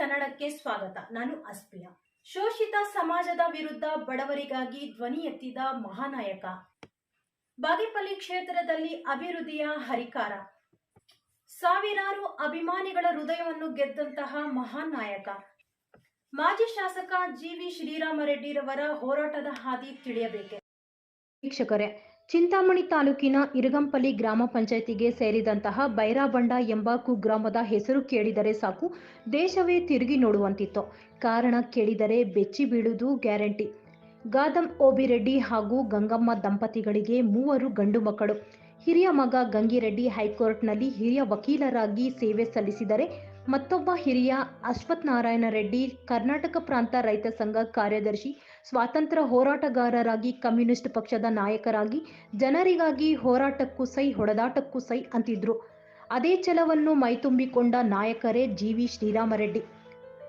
ನ್ಯೂಸ್ಗೆ ಸ್ವಾಗತ. ನಾನು ಅಸ್ಪಿಯಾ. ಶೋಷಿತ ಸಮಾಜದ ವಿರುದ್ಧ ಬಡವರಿಗಾಗಿ ಧ್ವನಿ ಎತ್ತಿದ ಮಹಾನಾಯಕ. ಬಾಗೇಪಲ್ಲಿ ಕ್ಷೇತ್ರದಲ್ಲಿ ಅಭಿವೃದ್ಧಿಯ ಹರಿಕಾರ. ಸಾವಿರಾರು ಅಭಿಮಾನಿಗಳ ಹೃದಯವನ್ನು ಗೆದ್ದಂತಹ ಮಹಾನ್ ನಾಯಕ ಮಾಜಿ ಶಾಸಕ ಜಿವಿ ಶ್ರೀರಾಮರೆಡ್ಡಿರವರ ಹೋರಾಟದ ಹಾದಿ ತಿಳಿಯಬೇಕೆ? ವೀಕ್ಷಕರೇ ಚಿಂತಾಮಣಿ ತಾಲೂಕಿನ ಇರಗಂಪಲ್ಲಿ ಗ್ರಾಮ ಪಂಚಾಯಿತಿಗೆ ಸೇರಿದಂತಹ ಬೈರಾಬಂಡ ಎಂಬ ಕುಗ್ರಾಮದ ಹೆಸರು ಕೇಳಿದರೆ ಸಾಕು, ದೇಶವೇ ತಿರುಗಿ ನೋಡುವಂತಿತ್ತು. ಕಾರಣ ಕೇಳಿದರೆ ಬೆಚ್ಚಿ ಬೀಳುವುದು ಗ್ಯಾರಂಟಿ. ಗಾದಂ ಓಬಿರೆಡ್ಡಿ ಹಾಗೂ ಗಂಗಮ್ಮ ದಂಪತಿಗಳಿಗೆ ಮೂವರು ಗಂಡು ಮಕ್ಕಳು. ಹಿರಿಯ ಮಗ ಗಂಗಿರೆಡ್ಡಿ ಹೈಕೋರ್ಟ್ನಲ್ಲಿ ಹಿರಿಯ ವಕೀಲರಾಗಿ ಸೇವೆ ಸಲ್ಲಿಸಿದರೆ ಮತ್ತೊಬ್ಬ ಹಿರಿಯ ಅಶ್ವಥ್ ನಾರಾಯಣ ರೆಡ್ಡಿ ಕರ್ನಾಟಕ ಪ್ರಾಂತ ರೈತ ಸಂಘ ಕಾರ್ಯದರ್ಶಿ, ಸ್ವಾತಂತ್ರ್ಯ ಹೋರಾಟಗಾರರಾಗಿ ಕಮ್ಯುನಿಸ್ಟ್ ಪಕ್ಷದ ನಾಯಕರಾಗಿ ಜನರಿಗಾಗಿ ಹೋರಾಟಕ್ಕೂ ಸೈ, ಹೊಡೆದಾಟಕ್ಕೂ ಸೈ ಅಂತಿದ್ರು. ಅದೇ ಛಲವನ್ನು ಮೈತುಂಬಿಕೊಂಡ ನಾಯಕರೇ ಜಿ ವಿ ಶ್ರೀರಾಮರೆಡ್ಡಿ.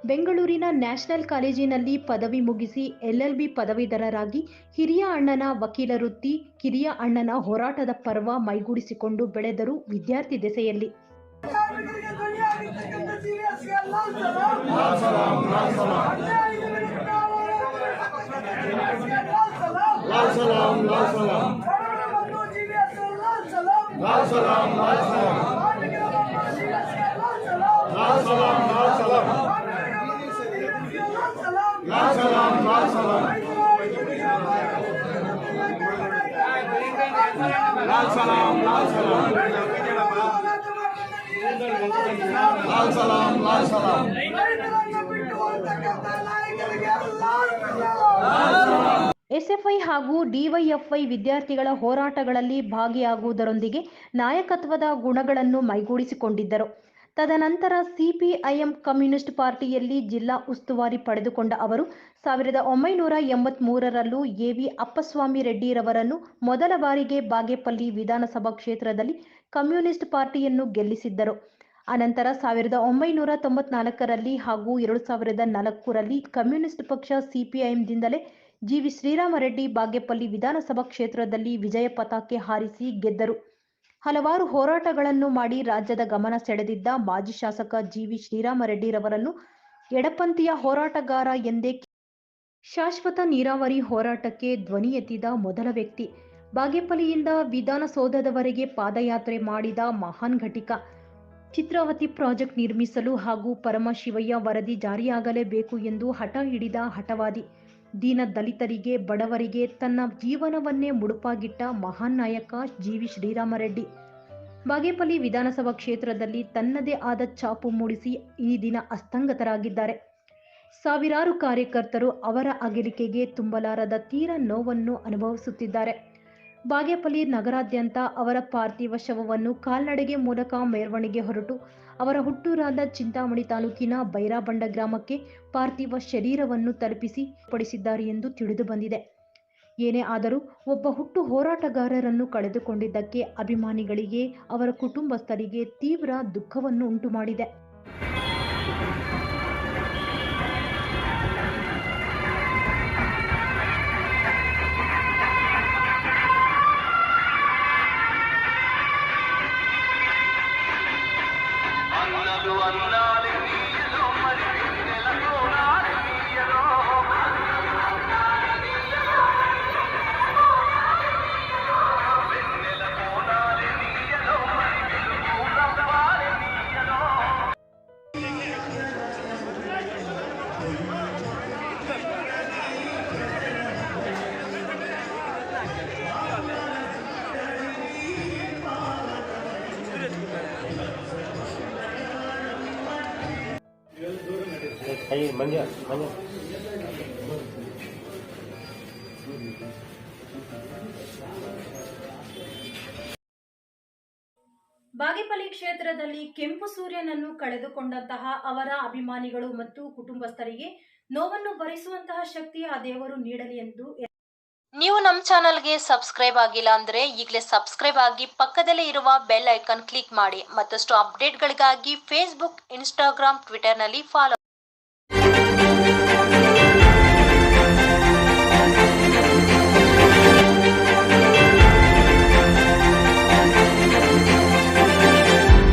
ಬೆಂಗಳೂರಿನ ನ್ಯಾಷನಲ್ ಕಾಲೇಜಿನಲ್ಲಿ ಪದವಿ ಮುಗಿಸಿ ಎಲ್ಎಲ್ಬಿ ಪದವೀಧರರಾಗಿ ಹಿರಿಯ ಅಣ್ಣನ ವಕೀಲ ವೃತ್ತಿ ಕಿರಿಯ ಅಣ್ಣನ ಹೋರಾಟದ ಪರ್ವ ಮೈಗೂಡಿಸಿಕೊಂಡು ಬೆಳೆದರು ವಿದ್ಯಾರ್ಥಿ ದೆಸೆಯಲ್ಲಿ. ಸಿಎಸ್ಗೆ ಲಾಲ್ ಸಲಾಂ ಅನ್ಯಾಯದ ವಿರುದ್ಧ ಹೋರಾಟ ಎಸ್ಎಫ್ಐ ಹಾಗೂ ಡಿವೈಎಫ್ಐ ವಿದ್ಯಾರ್ಥಿಗಳ ಹೋರಾಟಗಳಲ್ಲಿ ಭಾಗಿಯಾಗುವುದರೊಂದಿಗೆ ನಾಯಕತ್ವದ ಗುಣಗಳನ್ನು ಮೈಗೂಡಿಸಿಕೊಂಡಿದ್ದರು. ತದನಂತರ ಸಿಪಿಐಎಂ ಕಮ್ಯುನಿಸ್ಟ್ ಪಾರ್ಟಿಯಲ್ಲಿ ಜಿಲ್ಲಾ ಉಸ್ತುವಾರಿ ಪಡೆದುಕೊಂಡ ಅವರು, ಸಾವಿರದ ಒಂಬೈನೂರ ಎಂಬತ್ತ್ ಮೂರರಲ್ಲೂ ಎವಿ ಅಪ್ಪಸ್ವಾಮಿ ರೆಡ್ಡಿರವರನ್ನು ಮೊದಲ ಬಾರಿಗೆ ಬಾಗೇಪಲ್ಲಿ ವಿಧಾನಸಭಾ ಕ್ಷೇತ್ರದಲ್ಲಿ ಕಮ್ಯುನಿಸ್ಟ್ ಪಾರ್ಟಿಯನ್ನು ಗೆಲ್ಲಿಸಿದ್ದರು. ಅನಂತರ ಸಾವಿರದ ಒಂಬೈನೂರ ತೊಂಬತ್ನಾಲ್ಕರಲ್ಲಿ ಹಾಗೂ ಎರಡು ಸಾವಿರದ ನಾಲ್ಕರಲ್ಲಿ ಕಮ್ಯುನಿಸ್ಟ್ ಪಕ್ಷ ಸಿಪಿಐಎಂದಿಂದಲೇ ಜಿ ವಿ ಶ್ರೀರಾಮರೆಡ್ಡಿ ಬಾಗೇಪಲ್ಲಿ ವಿಧಾನಸಭಾ ಕ್ಷೇತ್ರದಲ್ಲಿ ವಿಜಯ ಪತಾಕೆ ಹಾರಿಸಿ ಗೆದ್ದರು. ಹಲವಾರು ಹೋರಾಟಗಳನ್ನು ಮಾಡಿ ರಾಜ್ಯದ ಗಮನ ಸೆಳೆದಿದ್ದ ಮಾಜಿ ಶಾಸಕ ಜಿ ವಿ ಶ್ರೀರಾಮರೆಡ್ಡಿರವರನ್ನು ಎಡಪಂಥೀಯ ಹೋರಾಟಗಾರ ಎಂದೇ ಶಾಶ್ವತ ನೀರಾವರಿ ಹೋರಾಟಕ್ಕೆ ಧ್ವನಿ ಎತ್ತಿದ ಮೊದಲ ವ್ಯಕ್ತಿ. ಬಾಗೇಪಲ್ಲಿಯಿಂದ ವಿಧಾನಸೌಧದವರೆಗೆ ಪಾದಯಾತ್ರೆ ಮಾಡಿದ ಮಹಾನ್ ಘಟಿಕ. ಚಿತ್ರಾವತಿ ಪ್ರಾಜೆಕ್ಟ್ ನಿರ್ಮಿಸಲು ಹಾಗೂ ಪರಮಶಿವಯ್ಯ ವರದಿ ಜಾರಿಯಾಗಲೇಬೇಕು ಎಂದು ಹಠ ಹಿಡಿದ ಹಠವಾದಿ. ದೀನ ದಲಿತರಿಗೆ, ಬಡವರಿಗೆ ತನ್ನ ಜೀವನವನ್ನೇ ಮುಡುಪಾಗಿಟ್ಟ ಮಹಾನ್ ನಾಯಕ ಜಿ ವಿ ಶ್ರೀರಾಮರೆಡ್ಡಿ. ಬಾಗೇಪಲ್ಲಿ ವಿಧಾನಸಭಾ ಕ್ಷೇತ್ರದಲ್ಲಿ ತನ್ನದೇ ಆದ ಛಾಪು ಮೂಡಿಸಿ ಈ ದಿನ ಅಸ್ತಂಗತರಾಗಿದ್ದಾರೆ. ಸಾವಿರಾರು ಕಾರ್ಯಕರ್ತರು ಅವರ ಅಗಲಿಕೆಗೆ ತುಂಬಲಾರದ ತೀರ ನೋವನ್ನು ಅನುಭವಿಸುತ್ತಿದ್ದಾರೆ. ಬಾಗೇಪಲ್ಲಿ ನಗರಾದ್ಯಂತ ಅವರ ಪಾರ್ಥಿವ ಶವವನ್ನು ಕಾಲ್ನಡೆಗೆ ಮೂಲಕ ಮೆರವಣಿಗೆ ಹೊರಟು ಅವರ ಹುಟ್ಟೂರಾದ ಚಿಂತಾಮಣಿ ತಾಲೂಕಿನ ಬೈರಾಬಂಡ ಗ್ರಾಮಕ್ಕೆ ಪಾರ್ಥಿವ ಶರೀರವನ್ನು ತಲುಪಿಸಿ ಪಡಿಸಿದ್ದಾರೆ ಎಂದು ತಿಳಿದು ಬಂದಿದೆ. ಏನೇ ಆದರೂ ಒಬ್ಬ ಹುಟ್ಟು ಹೋರಾಟಗಾರರನ್ನು ಕಳೆದುಕೊಂಡಿದ್ದಕ್ಕೆ ಅಭಿಮಾನಿಗಳಿಗೆ, ಅವರ ಕುಟುಂಬಸ್ಥರಿಗೆ ತೀವ್ರ ದುಃಖವನ್ನು ಉಂಟು ಮಾಡಿದೆ أشهد أن ಅಯ್ಯ ಮಂಜ ಮಂಜ ಬಾಗೇಪಲ್ಲಿ ಕ್ಷೇತ್ರದಲ್ಲಿ ಕೆಂಪು ಸೂರ್ಯನನ್ನು ಕಳೆದುಕೊಂಡಂತಹ ಅವರ ಅಭಿಮಾನಿಗಳು ಮತ್ತು ಕುಟುಂಬಸ್ಥರಿಗೆ ನೋವನ್ನು ಭರಿಸುವಂತಹ ಶಕ್ತಿ ಆ ದೇವರು ನೀಡಲಿ ಎಂದು ನೀವು ನಮ್ಮ ಚಾನಲ್ಗೆ ಸಬ್ಸ್ಕ್ರೈಬ್ ಆಗಿಲ್ಲ ಅಂದ್ರೆ ಈಗಲೇ ಸಬ್ಸ್ಕ್ರೈಬ್ ಆಗಿ ಪಕ್ಕದಲ್ಲೇ ಇರುವ ಬೆಲ್ ಐಕಾನ್ ಕ್ಲಿಕ್ ಮಾಡಿ ಮತ್ತಷ್ಟು ಅಪ್ಡೇಟ್ಗಳಿಗಾಗಿ ಫೇಸ್ಬುಕ್ ಇನ್ಸ್ಟಾಗ್ರಾಮ್ ಟ್ವಿಟರ್ನಲ್ಲಿ ಫಾಲೋ